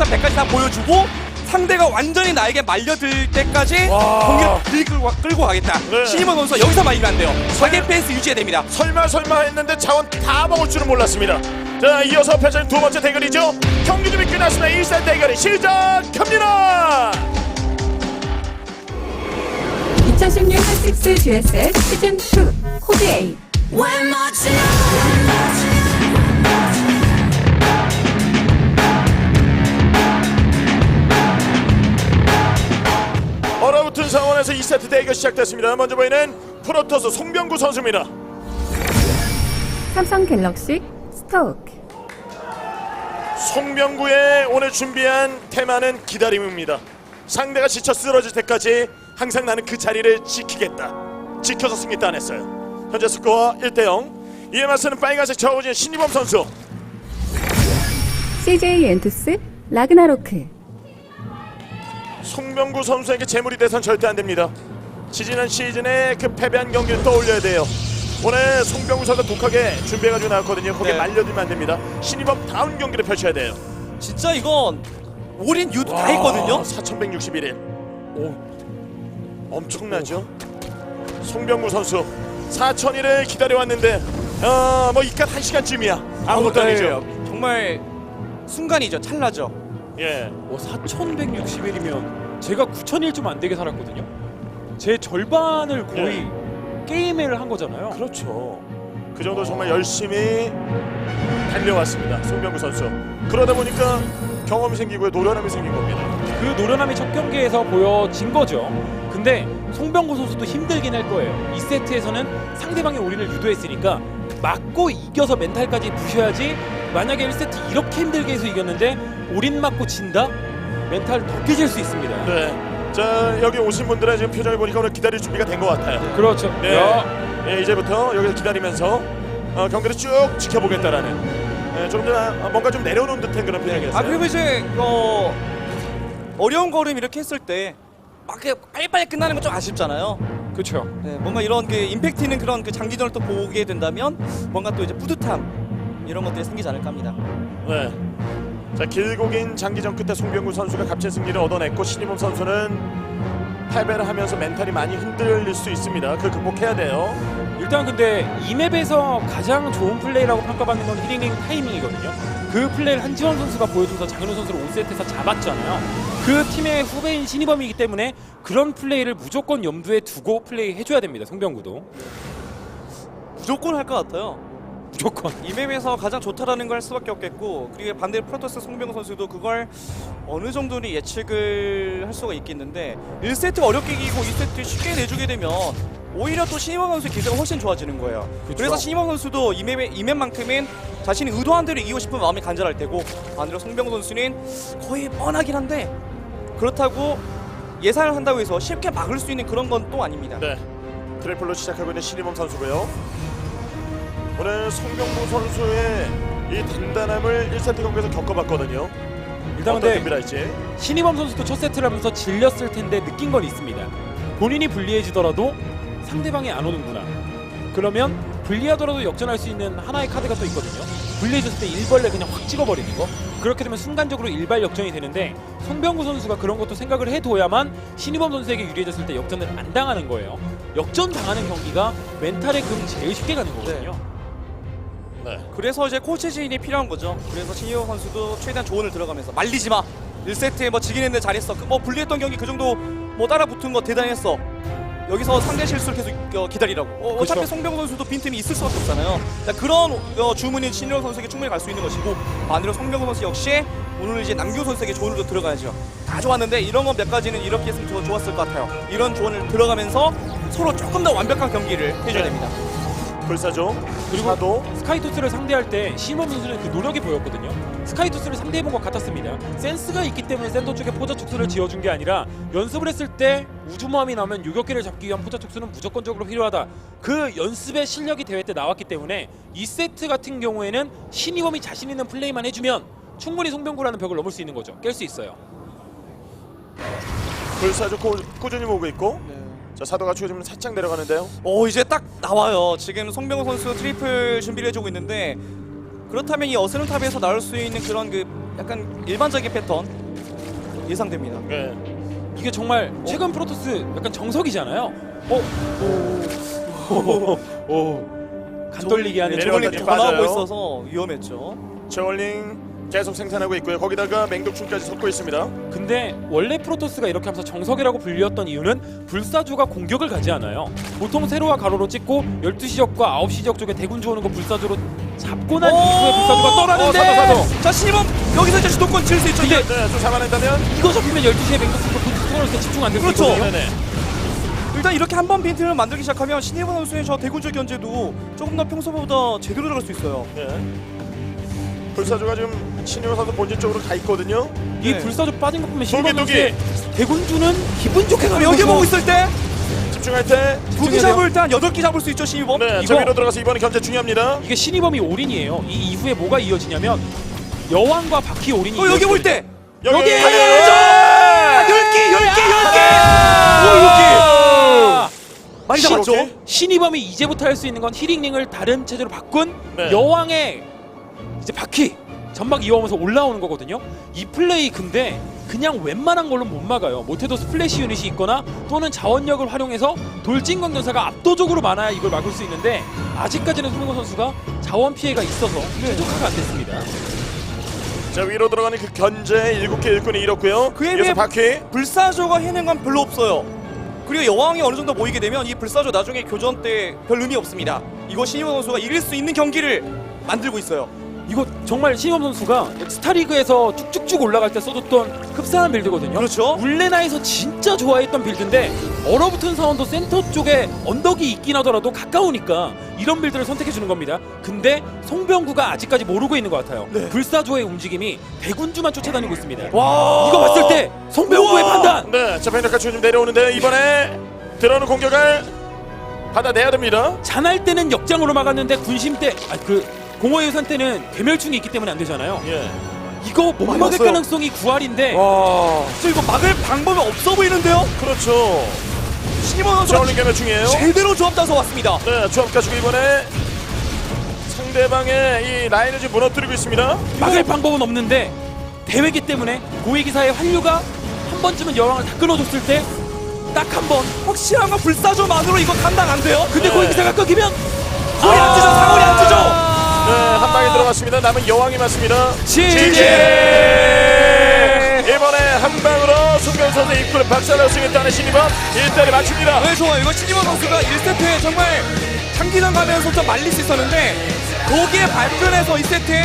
100부터 100까지 다 보여주고 상대가 완전히 나에게 말려들 때까지 와. 경기를 끌고, 끌고 가겠다. 네. 신임원 선수가 여기서 말리면 안 돼요. 자기 페이스 유지해야 됩니다. 설마 설마 했는데 자원 다 먹을 줄은 몰랐습니다. 자 이어서 펼쳐진 두 번째 대결이죠. 경기 준비 끝났습니다. 1세 대결이 시작합니다. 2016 핫식스 GSS 시즌 2 코드 A 1세트 대결 시작됐습니다. 먼저 보이는 프로토스 송병구 선수입니다. 삼성 갤럭시 스토크 송병구의 오늘 준비한 테마는 기다림입니다. 상대가 지쳐 쓰러질 때까지 항상 나는 그 자리를 지키겠다. 지켜서 승리 따냈어요. 현재 스코어 1대0. 이에 맞서는 빨간색 저우진 신이범 선수. CJ 엔투스 라그나로크 송병구 선수에게 재물이 돼선 절대 안 됩니다. 지지난 시즌에 그 패배한 경기를 떠올려야 돼요. 오늘 송병구 선수 독하게 준비해가지고 나왔거든요. 거기에 네. 말려들면 안 됩니다. 신이범 다운 경기를 펼쳐야 돼요. 진짜 이건 올인 유도 다 했거든요. 4161일. 오, 엄청나죠? 송병구 선수 4천일을 기다려왔는데 어, 뭐 이깟 한 시간쯤이야. 아무것도 아니죠. 네, 정말 순간이죠. 찰나죠. 예. 어, 4,161이면 제가 9,000일 좀 안 되게 살았거든요. 제 절반을 거의 게임을 한 거잖아요. 그렇죠. 그 정도 정말 열심히 달려왔습니다. 송병구 선수. 그러다 보니까 경험이 생기고 노련함이 생긴 겁니다. 그 노련함이 첫 경기에서 보여진 거죠. 근데 송병구 선수도 힘들긴 할 거예요. 2세트에서는 상대방의 올인을 유도했으니까 맞고 이겨서 멘탈까지 부셔야지 만약에 1세트 이렇게 힘들게 해서 이겼는데 올인 맞고 진다? 멘탈 더 깨질 수 있습니다. 네. 자 여기 오신 분들의 지금 표정을 보니까 오늘 기다릴 준비가 된 것 같아요. 그렇죠. 네. 야, 예, 이제부터 여기서 기다리면서 어, 경기를 쭉 지켜보겠다라는 예, 좀 더, 아, 뭔가 좀 내려놓은 듯한 그런 표정이었어요. 아 그리고 이제 어, 어려운 걸음 이렇게 했을 때막 이렇게 빨리빨리 끝나는 건 좀 아쉽잖아요. 그렇죠. 네, 뭔가 이런 그 임팩트 있는 그런 그 장기전을 또 보게 된다면 뭔가 또 이제 뿌듯함 이런 것들이 생기지 않을까 합니다. 네. 자 길고 긴 장기전 끝에 송병구 선수가 값진 승리를 얻어냈고 신임범 선수는 패배를 하면서 멘탈이 많이 흔들릴 수 있습니다. 그걸 극복해야 돼요. 일단 근데 이 맵에서 가장 좋은 플레이라고 평가받는 건 힐링 타이밍이거든요. 그 플레이를 한지원 선수가 보여줘서 장현우 선수를 5세트에서 잡았잖아요. 그 팀의 후배인 신이범이기 때문에 그런 플레이를 무조건 염두에 두고 플레이 해줘야 됩니다. 송병구도 무조건 할 것 같아요. 무조건. 이 맵에서 가장 좋다라는 걸 할 수밖에 없겠고 그리고 반대로 프로토스 송병호 선수도 그걸 어느 정도는 예측을 할 수가 있겠는데 1세트 어렵게 이기고 2세트 쉽게 내주게 되면 오히려 또 신임원 선수의 기세가 훨씬 좋아지는 거예요. 그쵸. 그래서 신임원 선수도 이 맵에 이 맵만큼은 자신이 의도한 대로 이기고 싶은 마음이 간절할 테고 반대로 송병호 선수는 거의 뻔하긴 한데 그렇다고 예상을 한다고 해서 쉽게 막을 수 있는 그런 건 또 아닙니다. 네. 트래플로 시작하고 있는 신임범 선수고요. 오늘 송병구 선수의 이 단단함을 1세트 경기에서 겪어봤거든요. 일단 어떤 근데 준비를 할지. 신이범 선수도 첫 세트를 하면서 질렸을 텐데 느낀 건 있습니다. 본인이 불리해지더라도 상대방이 안 오는구나. 그러면 불리하더라도 역전할 수 있는 하나의 카드가 또 있거든요. 불리해졌을 때 일벌레 그냥 확 찍어버리는 거. 그렇게 되면 순간적으로 일발 역전이 되는데 송병구 선수가 그런 것도 생각을 해둬야만 신이범 선수에게 유리해졌을 때 역전을 안 당하는 거예요. 역전 당하는 경기가 멘탈의 금 제일 쉽게 가는 거거든요. 네. 그래서 이제 코치 지인이 필요한 거죠. 그래서 신이호 선수도 최대한 조언을 들어가면서 말리지 마. 1세트에 뭐 지긴 했는데 잘했어. 그뭐 불리했던 경기 그 정도 뭐 따라 붙은 거 대단했어. 여기서 상대 실수를 계속 어, 기다리라고. 어, 어차피 그쵸. 송병호 선수도 빈틈이 있을 수밖에 없잖아요. 자, 그런 어, 주문인 신이호 선수에게 충분히 갈 수 있는 것이고 반대로 송병호 선수 역시 오늘 이제 남규 선수에게 조언을 좀 들어가야죠. 다 좋았는데 이런 건 몇 가지는 이렇게 했으면 좋- 좋았을 것 같아요. 이런 조언을 들어가면서 서로 조금 더 완벽한 경기를 해줘야 네. 됩니다. 불사조 그리고 사도 스카이토스를 상대할 때 신범 선수는 그 노력이 보였거든요. 스카이토스를 상대해본 것 같았습니다. 센스가 있기 때문에 센터 쪽에 포자 촉수를 지어준 게 아니라 연습을 했을 때 우주모함이 나오면 요격기를 잡기 위한 포자 촉수는 무조건적으로 필요하다. 그 연습의 실력이 대회 때 나왔기 때문에 2세트 같은 경우에는 신이범이 자신 있는 플레이만 해주면 충분히 송병구라는 벽을 넘을 수 있는 거죠. 깰 수 있어요. 불사조 꾸, 꾸준히 모으고 있고 네. 자 사도가 지금 살짝 내려가는데요. 오 이제 딱 나와요. 지금 송병호 선수 트리플 준비를 해주고 있는데 그렇다면 이 어스름 탑에서 나올 수 있는 그런 그 약간 일반적인 패턴 예상됩니다. 네. 이게 정말 최근 프로토스 약간 정석이잖아요. 어? 오. 오. 오. 간 떨리게 하는 저걸링 때더 나오고 빠져요. 있어서 위험했죠. 저울링 계속 생산하고 있고요. 거기다가 맹독충까지 섞고 있습니다. 근데 원래 프로토스가 이렇게 하면서 정석이라고 불리웠던 이유는 불사조가 공격을 가지 않아요. 보통 세로와 가로로 찍고 12시 지역과 9시 지역 쪽에 대군주 오는 거 불사조로 잡고 난 이후에 불사조가 떠나는데 어, 사도, 사도. 자 신입범 여기서 이제 주도권 질수 있죠. 근데 네, 좀 잡아낸다면. 이거 잡히면 12시에 맹독충도 본투스로 때 집중 안될수 그렇죠. 있거든요. 네네. 일단 이렇게 한 번 빈틈을 만들기 시작하면 신입범 선수의 저 대군주 견제도 조금 더 평소보다 제대로 들어갈 수 있어요. 네. 불사조가 지금 선수 본진 쪽으로 가 있거든요. 이 네. 불사조 빠진 거 보면 독이, 신범 선수의 대군주는 기분 좋게 가는 여기. 보고 있을 때 집중할 때. 두기 집중해야 잡을 때한 8개 잡을 수 있죠 신입범. 네, 이거- 저 위로 들어가서 이번에 견제 중요합니다. 이게 신이범이 올인이에요. 이 이후에 뭐가 이어지냐면 여왕과 바퀴 올인이 또 여기 볼때 여기! 아, 10개 10개 10개 많이 신- 잡았죠. 신이범이 이제부터 할 수 있는 건 히링링을 다른 체제로 바꾼 네. 여왕의 이제 바퀴 전막 이어오면서 올라오는 거거든요. 이 플레이 근데 그냥 웬만한 걸로 못 막아요. 못해도 스플래시 유닛이 있거나 또는 자원력을 활용해서 돌진 건전사가 압도적으로 많아야 이걸 막을 수 있는데 아직까지는 손흥민 선수가 자원 피해가 있어서 최적화가 안 됐습니다. 자 위로 들어가는 그 견제 일곱 개 일꾼이 잃었고요. 그에 이어서 비해 바퀴. 불사조가 해낸 건 별로 없어요. 그리고 여왕이 어느 정도 모이게 되면 이 불사조 나중에 교전 때 별 의미 없습니다. 이거 신입범 선수가 이길 수 있는 경기를 만들고 있어요. 이거 정말 신임 선수가 스타리그에서 쭉쭉쭉 올라갈 때 써줬던 흡사한 빌드거든요. 그렇죠. 울레나에서 진짜 좋아했던 빌드인데 얼어붙은 사원도 센터 쪽에 언덕이 있긴 하더라도 가까우니까 이런 빌드를 선택해 주는 겁니다. 근데 송병구가 아직까지 모르고 있는 것 같아요. 네. 불사조의 움직임이 대군주만 쫓아다니고 있습니다. 와 이거 봤을 때 송병구의 우와! 판단. 네, 자 펜더카 지금 내려오는데 이번에 들어오는 공격을 받아내야 됩니다. 잔할 때는 역장으로 막았는데 군심 때그 공허 예산 때는 괴멸충이 있기 때문에 안 되잖아요. 예. 이거 못 막을 봤어요. 가능성이 9할인데 와, 저 이거 막을 방법이 없어 보이는데요? 그렇죠. 신입범 선수가 저울링 개멸 중이에요. 제대로 조합 짜서 왔습니다. 네, 조합 가지고 이번에 상대방의 이 라인을 지금 무너뜨리고 있습니다. 막을 방법은 없는데 대회기 때문에 고위기사의 환류가 한 번쯤은 여왕을 다 끊어줬을 때 딱 한 번. 확실한 건 불사조만으로 이거 감당 안 돼요. 근데 네. 고위기사가 꺾이면 거의 안 찌죠, 상원이 안 찌죠. 네, 한 방에 들어갔습니다. 남은 여왕이 맞습니다. 지지. 이번에 한 방으로 송병 선수 입구를 박살낼 수 있다는 신이범 1대를 맞춥니다. 네, 좋아요. 이거 신입범 선수가 1세트에 정말 장기전 가면서 좀 말릴 수 있었는데 거기에 발끈해서 2세트에